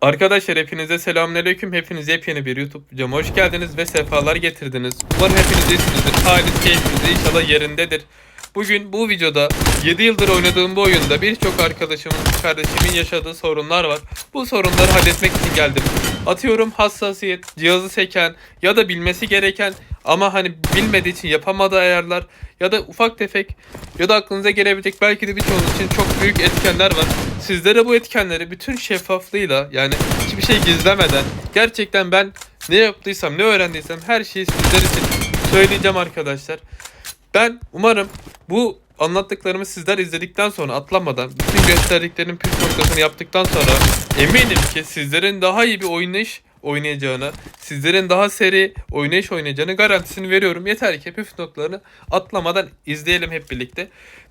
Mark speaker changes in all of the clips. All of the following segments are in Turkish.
Speaker 1: Arkadaşlar hepinize selamünaleyküm. Hepiniz yepyeni bir YouTube videoma hoş geldiniz ve sefalar getirdiniz. Umarım hepiniz iyisinizdir. Haliniz keyfiniz inşallah yerindedir. Bugün bu videoda 7 yıldır oynadığım bu oyunda birçok arkadaşımın, kardeşimin yaşadığı sorunlar var. Bu sorunları halletmek için geldim. Atıyorum hassasiyet, cihazı seken ya da bilmesi gereken ama hani bilmediği için yapamadığı ayarlar ya da ufak tefek ya da aklınıza gelebilecek belki de birçoğunuz için çok büyük etkenler var. Sizlere bu etkenleri bütün şeffaflığıyla yani hiçbir şey gizlemeden gerçekten ben ne yaptıysam ne öğrendiysem her şeyi sizler için söyleyeceğim arkadaşlar. Ben umarım bu anlattıklarımı sizler izledikten sonra atlamadan bütün gösterdiklerinin püf noktasını yaptıktan sonra eminim ki sizlerin daha iyi bir oynayış oynayacağını, sizlerin daha seri oynayış oynayacağını garantisini veriyorum. Yeter ki püf noktalarını atlamadan izleyelim hep birlikte.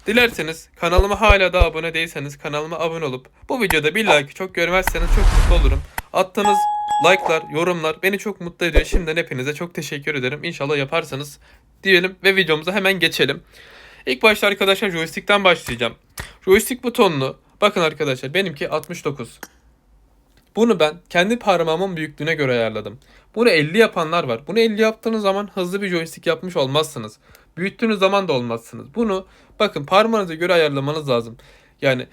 Speaker 1: Dilerseniz kanalıma hala da abone değilseniz kanalıma abone olup bu videoda bir like çok görmezseniz çok mutlu olurum. Attığınız like'lar, yorumlar beni çok mutlu ediyor. Şimdiden hepinize çok teşekkür ederim. İnşallah yaparsanız diyelim ve videomuza hemen geçelim. İlk başta arkadaşlar joystick'ten başlayacağım. Joystick butonunu bakın arkadaşlar benimki 69. Bunu ben kendi parmağımın büyüklüğüne göre ayarladım. Bunu 50 yapanlar var. Bunu 50 yaptığınız zaman hızlı bir joystick yapmış olmazsınız. Büyüttüğünüz zaman da olmazsınız. Bunu bakın parmağınıza göre ayarlamanız lazım. Yani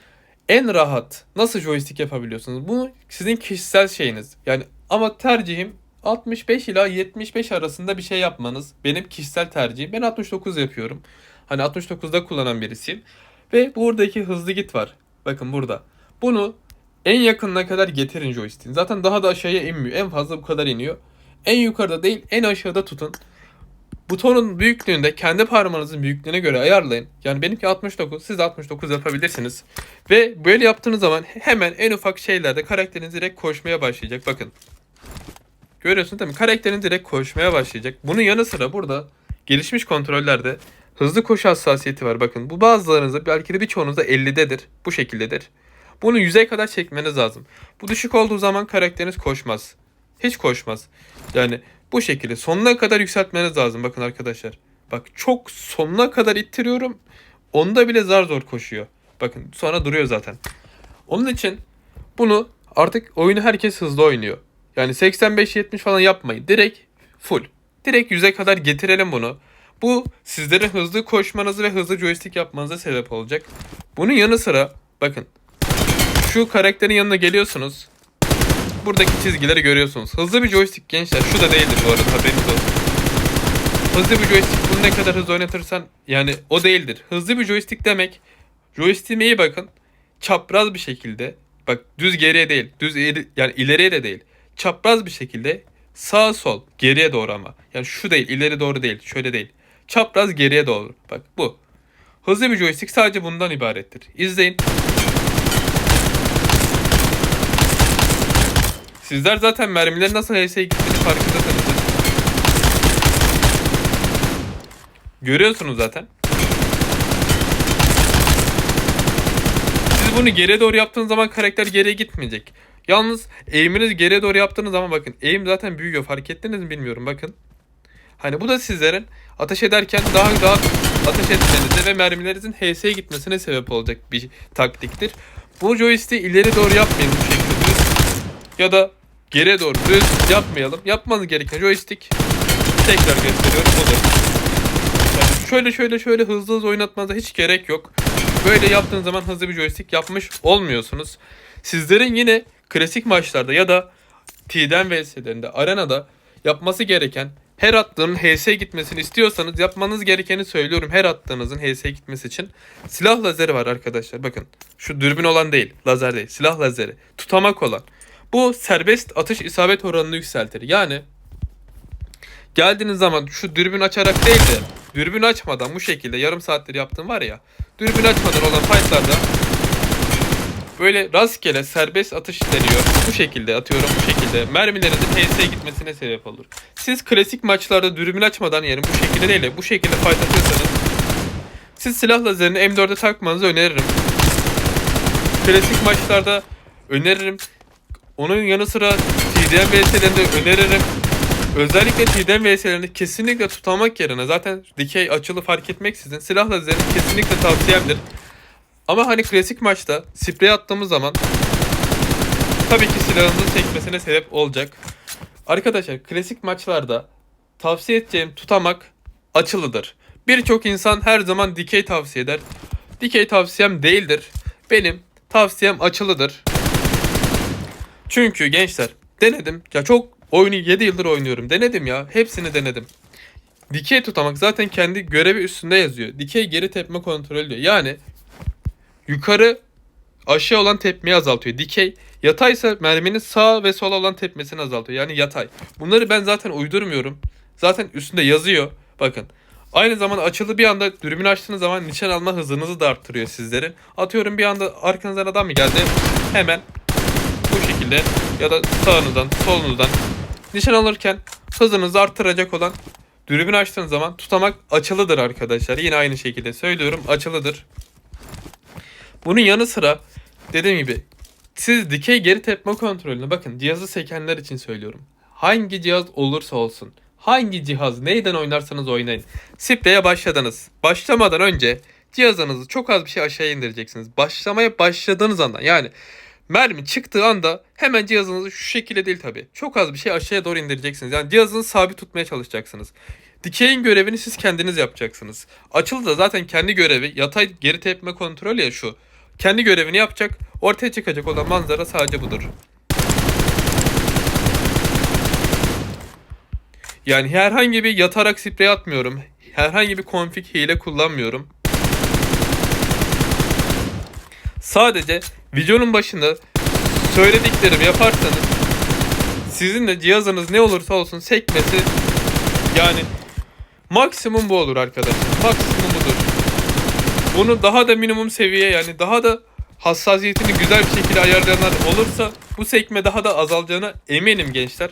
Speaker 1: en rahat nasıl joystick yapabiliyorsunuz? Bu sizin kişisel şeyiniz. Yani ama tercihim 65 ila 75 arasında bir şey yapmanız. Benim kişisel tercihim. Ben 69 yapıyorum. Hani 69'da kullanan birisiyim. Ve buradaki hızlı git var. Bakın burada. Bunu en yakınına kadar getirin joystick'in. Zaten daha da aşağıya inmiyor. En fazla bu kadar iniyor. En yukarıda değil en aşağıda tutun. Butonun büyüklüğünde kendi parmağınızın büyüklüğüne göre ayarlayın. Yani benimki 69, siz de 69 yapabilirsiniz. Ve böyle yaptığınız zaman hemen en ufak şeylerde karakteriniz direkt koşmaya başlayacak. Bakın. Görüyorsunuz değil mi? Karakterin direkt koşmaya başlayacak. Bunun yanı sıra burada gelişmiş kontrollerde hızlı koşu hassasiyeti var. Bakın bu bazılarınızda belki de birçoğunuzda 50'dedir. Bu şekildedir. Bunu 100'e kadar çekmeniz lazım. Bu düşük olduğu zaman karakteriniz koşmaz. Hiç koşmaz. Yani bu şekilde sonuna kadar yükseltmeniz lazım bakın arkadaşlar. Bak çok sonuna kadar ittiriyorum. Onda bile zar zor koşuyor. Bakın sonra duruyor zaten. Onun için bunu artık oyunu herkes hızlı oynuyor. Yani 85-70 falan yapmayın. Direkt full. Direkt 100'e kadar getirelim bunu. Bu sizlere hızlı koşmanızı ve hızlı joystick yapmanıza sebep olacak. Bunun yanı sıra bakın şu karakterin yanına geliyorsunuz. Buradaki çizgileri görüyorsunuz. Hızlı bir joystick gençler. Şu da değildir bu arada haberiniz olsun. Hızlı bir joystick bunu ne kadar hızlı oynatırsan yani o değildir. Hızlı bir joystick demek joystick'ime iyi bakın. Çapraz bir şekilde bak düz geriye değil. Düz ileri, yani ileriye de değil. Çapraz bir şekilde sağ sol geriye doğru ama. Yani şu değil ileri doğru değil. Şöyle değil. Çapraz geriye doğru. Bak bu. Hızlı bir joystick sadece bundan ibarettir. İzleyin. Sizler zaten mermilerin nasıl HS'ye gittiğini farkındasınız. Görüyorsunuz zaten. Siz bunu geriye doğru yaptığınız zaman karakter geriye gitmeyecek. Yalnız eğiminiz geriye doğru yaptığınız zaman bakın eğim zaten büyüyor. Fark ettiniz mi bilmiyorum bakın. Hani bu da sizlerin ateş ederken daha rahat ateş etmenize ve mermilerinizin HS'ye gitmesine sebep olacak bir taktiktir. Bu joystick'i ileri doğru yapmayın ya da geriye doğru düz yapmayalım. Yapmanız gereken joystick tekrar gösteriyorum budur. Yani şöyle şöyle şöyle hızlı hızlı oynatmanıza hiç gerek yok. Böyle yaptığınız zaman hızlı bir joystick yapmış olmuyorsunuz. Sizlerin yine klasik maçlarda ya da T'den vs'lerinde arenada yapması gereken her attığının HS gitmesini istiyorsanız yapmanız gerekeni söylüyorum. Her attığınızın HS gitmesi için silah lazeri var arkadaşlar. Bakın şu dürbün olan değil, lazer değil. Silah lazeri. Tutamak olan. Bu serbest atış isabet oranını yükseltir. Yani geldiğiniz zaman şu dürbün açarak değil de dürbün açmadan bu şekilde yarım saattir yaptığım var ya dürbün açmadan olan fightlarda böyle rastgele serbest atış deniyor. Bu şekilde atıyorum bu şekilde. Mermilerinizin HS'ye gitmesine sebep olur. Siz klasik maçlarda dürbün açmadan yani bu şekilde değil de bu şekilde fight atıyorsanız siz silah lazerini M4'e takmanızı öneririm. Klasik maçlarda öneririm. Onun yanı sıra TDM VS'lerinde öneririm. Özellikle TDM VS'lerinde kesinlikle tutamak yerine zaten dikey açılı fark etmeksizin silah lazerini kesinlikle tavsiyemdir. Ama hani klasik maçta sprey attığımız zaman tabii ki silahınızın sekmesine sebep olacak. Arkadaşlar klasik maçlarda tavsiye edeceğim tutamak açılıdır. Birçok insan her zaman dikey tavsiye eder. Dikey tavsiyem değildir. Benim tavsiyem açılıdır. Çünkü gençler denedim. Ya çok oyunu 7 yıldır oynuyorum. Denedim ya. Hepsini denedim. Dikey tutamak zaten kendi görevi üstünde yazıyor. Dikey geri tepme kontrolü diyor. Yani yukarı aşağı olan tepmeyi azaltıyor. Dikey yataysa merminin sağ ve sola olan tepmesini azaltıyor. Yani yatay. Bunları ben zaten uydurmuyorum. Zaten üstünde yazıyor. Bakın. Aynı zamanda açılı bir anda dürbün açtığınız zaman nişan alma hızınızı da arttırıyor sizlerin. Atıyorum bir anda arkanızdan adam mı geldi? Hemen şekilde ya da sağınızdan solunuzdan nişan alırken hızınızı arttıracak olan dürbün açtığınız zaman tutamak açılıdır arkadaşlar. Yine aynı şekilde söylüyorum açılıdır. Bunun yanı sıra dediğim gibi siz dikey geri tepme kontrolünü bakın cihazı sekenler için söylüyorum. Hangi cihaz olursa olsun hangi cihaz neyden oynarsanız oynayın. Spreye başladınız. Başlamadan önce cihazınızı çok az bir şey aşağıya indireceksiniz. Başlamaya başladığınız anda yani mermi çıktığı anda hemen cihazınızı şu şekilde değil tabi. Çok az bir şey aşağıya doğru indireceksiniz. Yani cihazınızı sabit tutmaya çalışacaksınız. Dikeyin görevini siz kendiniz yapacaksınız. Açıldı da zaten kendi görevi yatay geri tepme kontrolü ya şu. Kendi görevini yapacak. Ortaya çıkacak olan manzara sadece budur. Yani herhangi bir yatarak sprey atmıyorum. Herhangi bir config hile kullanmıyorum. Sadece videonun başında söylediklerimi yaparsanız sizin de cihazınız ne olursa olsun sekmesi yani maksimum bu olur arkadaşlar. Maksimum budur. Bunu daha da minimum seviye yani daha da hassasiyetini güzel bir şekilde ayarlayanlar olursa bu sekme daha da azalacağına eminim gençler.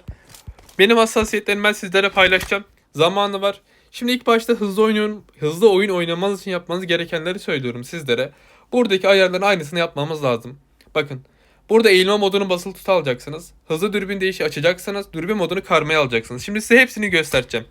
Speaker 1: Benim hassasiyetlerimi ben sizlere paylaşacağım. Zamanı var. Şimdi ilk başta hızlı oynuyorum. Hızlı oyun oynamanız için yapmanız gerekenleri söylüyorum sizlere. Buradaki ayarların aynısını yapmamız lazım. Bakın. Burada eğilme modunu basılı tuta alacaksınız. Hızlı dürbün değişi açacaksınız. Dürbün modunu karmaya alacaksınız. Şimdi size hepsini göstereceğim.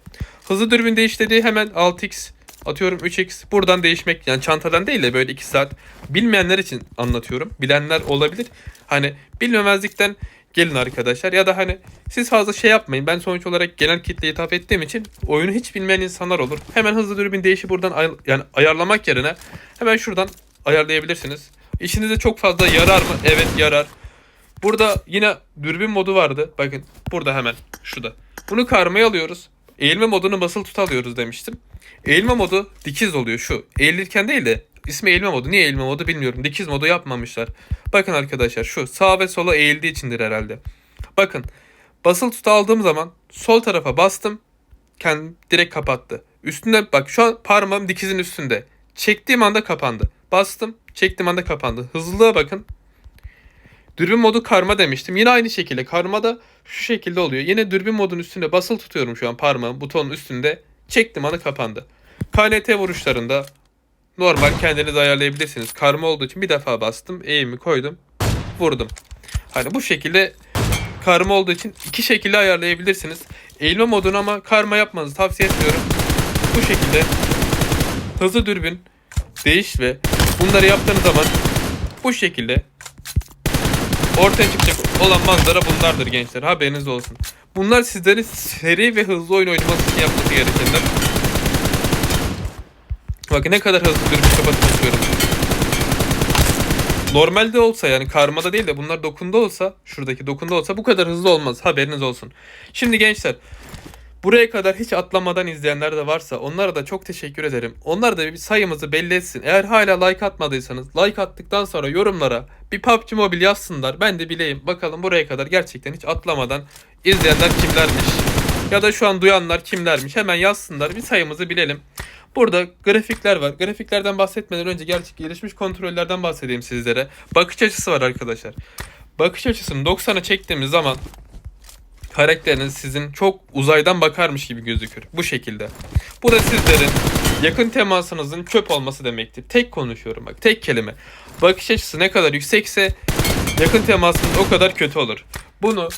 Speaker 1: Hızlı dürbün değiş dediği hemen 6x atıyorum 3x buradan değişmek yani çantadan değil de böyle 2 saat bilmeyenler için anlatıyorum. Bilenler olabilir. Hani bilmemezlikten gelin arkadaşlar ya da hani siz fazla şey yapmayın. Ben sonuç olarak genel kitleye hitap ettiğim için oyunu hiç bilmeyen insanlar olur. Hemen hızlı dürbün değişi buradan ay- yani ayarlamak yerine hemen şuradan ayarlayabilirsiniz. İşinize çok fazla yarar mı? Evet yarar. Burada yine dürbün modu vardı. Bakın burada hemen şurada. Bunu karmaya alıyoruz. Eğilme modunu basılı tut alıyoruz demiştim. Eğilme modu dikiz oluyor şu. Eğilirken değil de ismi eğilme modu. Niye eğilme modu bilmiyorum. Dikiz modu yapmamışlar. Bakın arkadaşlar şu sağ ve sola eğildiği içindir herhalde. Bakın basılı tut aldığım zaman sol tarafa bastım. Kendi direkt kapattı. Üstünde bak şu an parmağım dikizin üstünde. Çektiğim anda kapandı. Bastım. Çektiğim anda kapandı. Hızlılığa bakın. Dürbün modu karma demiştim. Yine aynı şekilde karma da şu şekilde oluyor. Yine dürbün modun üstünde basılı tutuyorum şu an parmağım butonun üstünde. Çektim anı kapandı. KNT vuruşlarında normal kendiniz ayarlayabilirsiniz. Karma olduğu için bir defa bastım. Eğimi koydum. Vurdum. Hani bu şekilde karma olduğu için iki şekilde ayarlayabilirsiniz. Eğilme modunu ama karma yapmanızı tavsiye etmiyorum. Bu şekilde hızlı dürbün değiş ve bunları yaptığınız zaman bu şekilde ortaya çıkacak olan manzara bunlardır gençler. Haberiniz olsun. Bunlar sizlerin seri ve hızlı oyun oynaması için yapması gerekenler. Bakın ne kadar hızlı dürbün kapatıp atıyorum. Normalde olsa yani karmada değil de bunlar dokunda olsa şuradaki dokunda olsa bu kadar hızlı olmaz. Haberiniz olsun. Şimdi gençler Buraya kadar hiç atlamadan izleyenler de varsa onlara da çok teşekkür ederim. Onlar da bir sayımızı belli etsin. Eğer hala like atmadıysanız like attıktan sonra yorumlara bir PUBG Mobile yazsınlar. Ben de bileyim. Bakalım buraya kadar gerçekten hiç atlamadan izleyenler kimlermiş? Ya da şu an duyanlar kimlermiş? Hemen yazsınlar. Bir sayımızı bilelim. Burada grafikler var. Grafiklerden bahsetmeden önce gerçek gelişmiş kontrollerden bahsedeyim sizlere. Bakış açısı var arkadaşlar. Bakış açısını 90'a çektiğimiz zaman karakteriniz sizin çok uzaydan bakarmış gibi gözükür. Bu şekilde. Bu da sizlerin yakın temasınızın çöp olması demektir. Tek konuşuyorum bak. Tek kelime. Bakış açısı ne kadar yüksekse yakın temasınız o kadar kötü olur. Bunu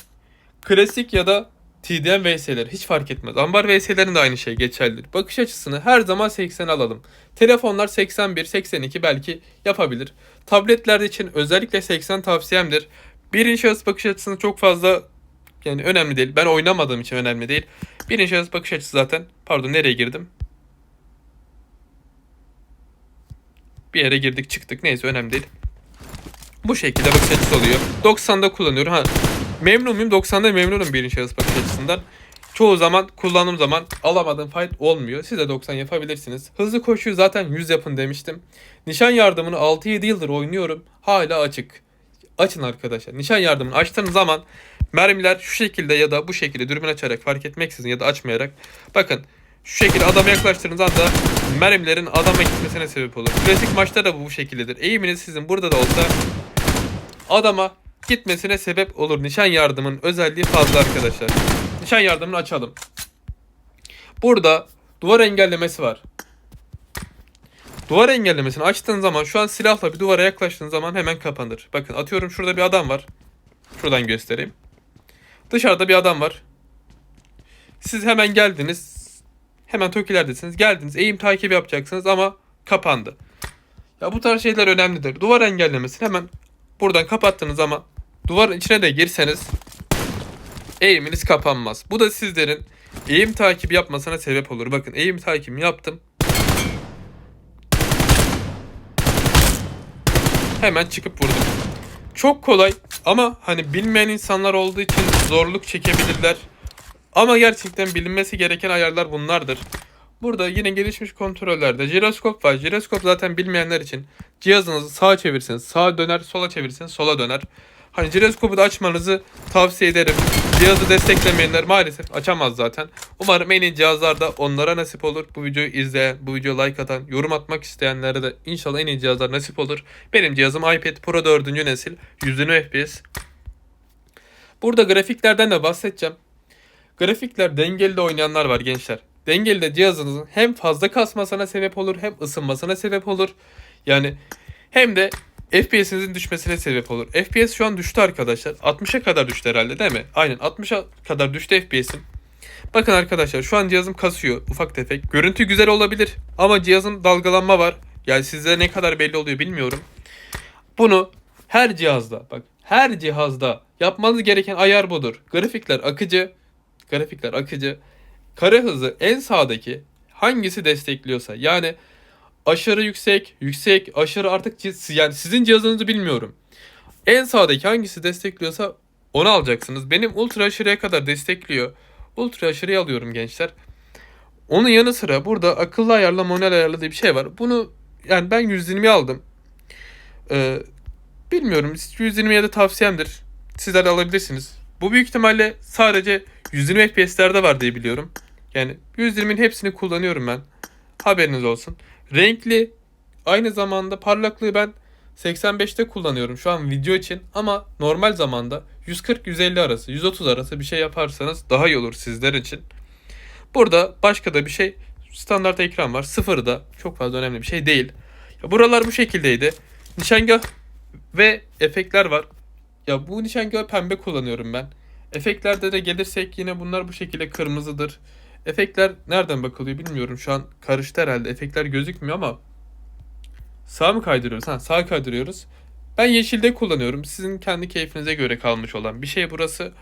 Speaker 1: klasik ya da TDM VS'ler hiç fark etmez. Ambar VS'lerin de aynı şey geçerlidir. Bakış açısını her zaman 80 alalım. Telefonlar 81, 82 belki yapabilir. Tabletler için özellikle 80 tavsiyemdir. Birinci şahıs bakış açısını çok fazla yani önemli değil. Ben oynamadığım için önemli değil. Birinci şahıs bakış açısı zaten. Pardon nereye girdim? Bir yere girdik çıktık. Neyse önemli değil. Bu şekilde bakış açısı oluyor. 90'da kullanıyorum. Ha, memnun muyum? 90'da memnunum birinci şahıs bakış açısından. Çoğu zaman kullandığım zaman alamadığım fight olmuyor. Siz de 90 yapabilirsiniz. Hızlı koşuyu zaten 100 yapın demiştim. Nişan yardımını 6-7 yıldır oynuyorum. Hala açık. Açın arkadaşlar. Nişan yardımını açtığınız zaman mermiler şu şekilde ya da bu şekilde dürbün açarak fark etmeksizin ya da açmayarak bakın şu şekilde adama yaklaştığınız anda mermilerin adama gitmesine sebep olur. Klasik maçta da bu bu şekildedir. Eğiminiz sizin burada da olsa adama gitmesine sebep olur. Nişan yardımın özelliği fazla arkadaşlar. Nişan yardımını açalım. Burada duvar engellemesi var. Duvar engellemesini açtığın zaman şu an silahla bir duvara yaklaştığın zaman hemen kapanır. Bakın atıyorum şurada bir adam var. Şuradan göstereyim. Dışarıda bir adam var. Siz hemen geldiniz. Hemen Tokilerdesiniz. Geldiniz. Eğim takibi yapacaksınız ama kapandı. Ya bu tarz şeyler önemlidir. Duvar engellemesini hemen buradan kapattığınız zaman duvarın içine de girseniz eğiminiz kapanmaz. Bu da sizlerin eğim takibi yapmasına sebep olur. Bakın eğim takibimi yaptım. Hemen çıkıp vurdum. Çok kolay ama hani bilmeyen insanlar olduğu için zorluk çekebilirler. Ama gerçekten bilinmesi gereken ayarlar bunlardır. Burada yine gelişmiş kontrollerde jiroskop var. Jiroskop zaten bilmeyenler için cihazınızı sağa çevirseniz sağa döner, sola çevirseniz sola döner. Hani jiroskopu da açmanızı tavsiye ederim. Cihazı desteklemeyenler maalesef açamaz zaten. Umarım en iyi cihazlarda onlara nasip olur. Bu videoyu izleyen, bu videoya like atan, yorum atmak isteyenlere de inşallah en iyi cihazlar nasip olur. Benim cihazım iPad Pro 4. nesil 120 FPS. Burada grafiklerden de bahsedeceğim. Grafikler dengeli de oynayanlar var gençler. Dengeli de cihazınızın hem fazla kasmasına sebep olur hem ısınmasına sebep olur. Yani hem de FPS'inizin düşmesine sebep olur. FPS şu an düştü arkadaşlar. 60'a kadar düştü herhalde değil mi? Aynen 60'a kadar düştü FPS'im. Bakın arkadaşlar şu an cihazım kasıyor ufak tefek. Görüntü güzel olabilir ama cihazın dalgalanma var. Yani size ne kadar belli oluyor bilmiyorum. Bunu her cihazda bak her cihazda yapmanız gereken ayar budur. Grafikler akıcı. Grafikler akıcı. Kare hızı en sağdaki hangisi destekliyorsa yani aşırı yüksek, yüksek, aşırı artık yani sizin cihazınızı bilmiyorum. En sağdaki hangisi destekliyorsa onu alacaksınız. Benim ultra aşırıya kadar destekliyor. Ultra aşırıya alıyorum gençler. Onun yanı sıra burada akıllı ayarla manuel ayarla diye bir şey var. Bunu yani ben 120 aldım. Ee, bilmiyorum 120'ye de tavsiyemdir. Sizler de alabilirsiniz. Bu büyük ihtimalle sadece 120 FPS'lerde var diye biliyorum. Yani 120'nin hepsini kullanıyorum ben. Haberiniz olsun. Renkli aynı zamanda parlaklığı ben 85'te kullanıyorum şu an video için ama normal zamanda 140-150 arası 130 arası bir şey yaparsanız daha iyi olur sizler için. Burada başka da bir şey standart ekran var. Sıfırda çok fazla önemli bir şey değil. Buralar bu şekildeydi. Nişangah ve efektler var. Ya bu nişangahı pembe kullanıyorum ben. Efektlerde de gelirsek yine bunlar bu şekilde kırmızıdır. Efektler nereden bakılıyor bilmiyorum. Şu an karıştı herhalde. Efektler gözükmüyor ama sağ mı kaydırıyoruz? Ha sağ kaydırıyoruz. Ben yeşilde kullanıyorum. Sizin kendi keyfinize göre kalmış olan bir şey burası.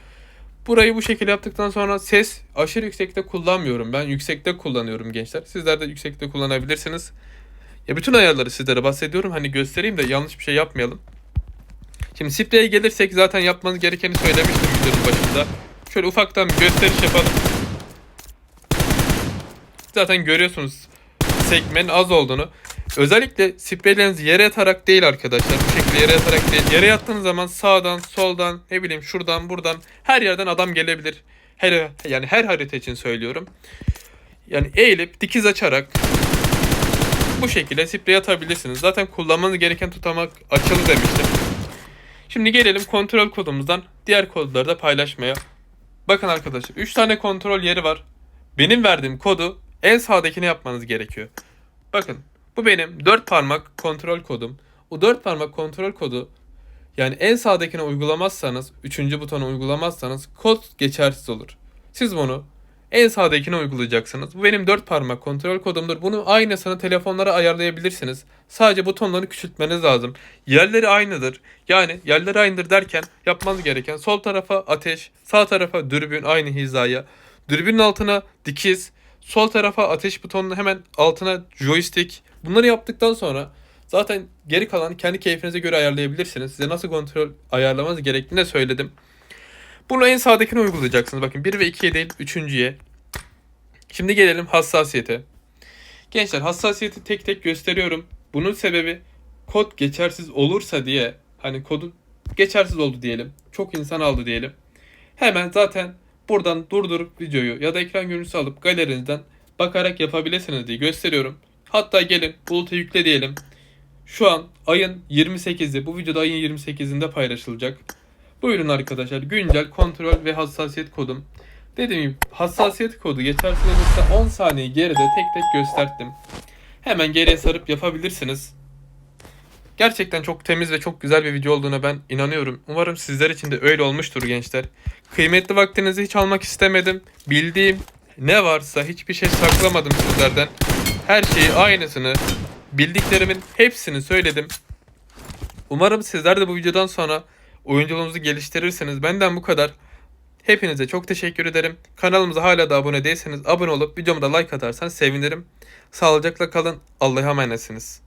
Speaker 1: Burayı bu şekilde yaptıktan sonra ses aşırı yüksekte kullanmıyorum. Ben yüksekte kullanıyorum gençler. Sizler de yüksekte kullanabilirsiniz. Ya bütün ayarları sizlere bahsediyorum. Hani göstereyim de yanlış bir şey yapmayalım. Şimdi spreye gelirsek zaten yapmanız gerekeni söylemiştim videonun başında. Şöyle ufaktan bir gösteriş yapalım. Zaten görüyorsunuz sekmenin az olduğunu. Özellikle spreylerinizi yere yatarak değil arkadaşlar. Bu şekilde yere yatarak değil. Yere yattığınız zaman sağdan, soldan, ne bileyim şuradan, buradan her yerden adam gelebilir. Her yani her harita için söylüyorum. Yani eğilip dikiz açarak bu şekilde sprey atabilirsiniz. Zaten kullanmanız gereken tutamak açılı demiştim. Şimdi gelelim kontrol kodumuzdan diğer kodları da paylaşmaya. Bakın arkadaşlar 3 tane kontrol yeri var. Benim verdiğim kodu en sağdakine yapmanız gerekiyor. Bakın bu benim 4 parmak kontrol kodum. O 4 parmak kontrol kodu yani en sağdakine uygulamazsanız, 3. butonu uygulamazsanız kod geçersiz olur. Siz bunu en sağdakini uygulayacaksınız. Bu benim 4 parmak kontrol kodumdur. Bunu aynısını telefonlara ayarlayabilirsiniz. Sadece butonları küçültmeniz lazım. Yerleri aynıdır. Yani yerleri aynıdır derken yapmanız gereken sol tarafa ateş, sağ tarafa dürbün aynı hizaya. Dürbünün altına dikiz, sol tarafa ateş butonunun hemen altına joystick. Bunları yaptıktan sonra zaten geri kalan kendi keyfinize göre ayarlayabilirsiniz. Size nasıl kontrol ayarlamanız gerektiğini söyledim. Bunu en sağdakine uygulayacaksınız. Bakın 1 ve 2'ye değil 3.ye. Şimdi gelelim hassasiyete. Gençler hassasiyeti tek tek gösteriyorum. Bunun sebebi kod geçersiz olursa diye hani kodu geçersiz oldu diyelim. Çok insan aldı diyelim. Hemen zaten buradan durdurup videoyu ya da ekran görüntüsü alıp galerinizden bakarak yapabilirsiniz diye gösteriyorum. Hatta gelin buluta yükle diyelim. Şu an ayın 28'i bu videoda ayın 28'inde paylaşılacak. Buyurun arkadaşlar güncel kontrol ve hassasiyet kodum. Dediğim gibi hassasiyet kodu geçersiz olursa 10 saniye geride tek tek gösterdim. Hemen geriye sarıp yapabilirsiniz. Gerçekten çok temiz ve çok güzel bir video olduğuna ben inanıyorum. Umarım sizler için de öyle olmuştur gençler. Kıymetli vaktinizi hiç almak istemedim. Bildiğim ne varsa hiçbir şey saklamadım sizlerden. Her şeyi aynısını, bildiklerimin hepsini söyledim. Umarım sizler de bu videodan sonra oyunculuğunuzu geliştirirsiniz. Benden bu kadar. Hepinize çok teşekkür ederim. Kanalımıza hala da abone değilseniz abone olup videoma da like atarsanız sevinirim. Sağlıcakla kalın. Allah'a emanetsiniz.